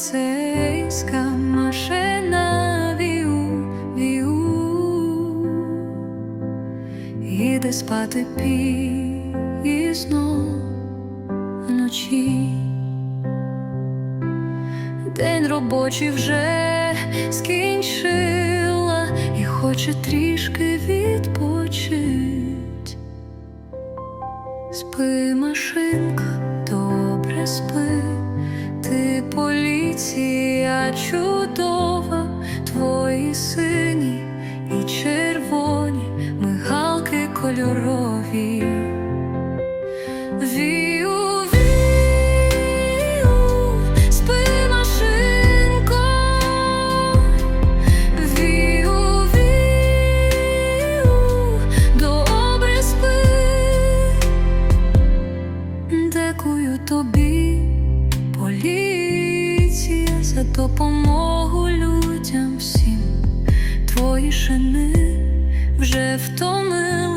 поліцейська машина віу, віу, іде спати пізно вночі. День робочий вже скінчила і хоче трішки відпочить. Спи, машинка, добре спи, поліція чудова, твої сині і червоні мигалки кольорові. Дякую тобі, поліція, за допомогу людям всім. Твої шини вже втомили.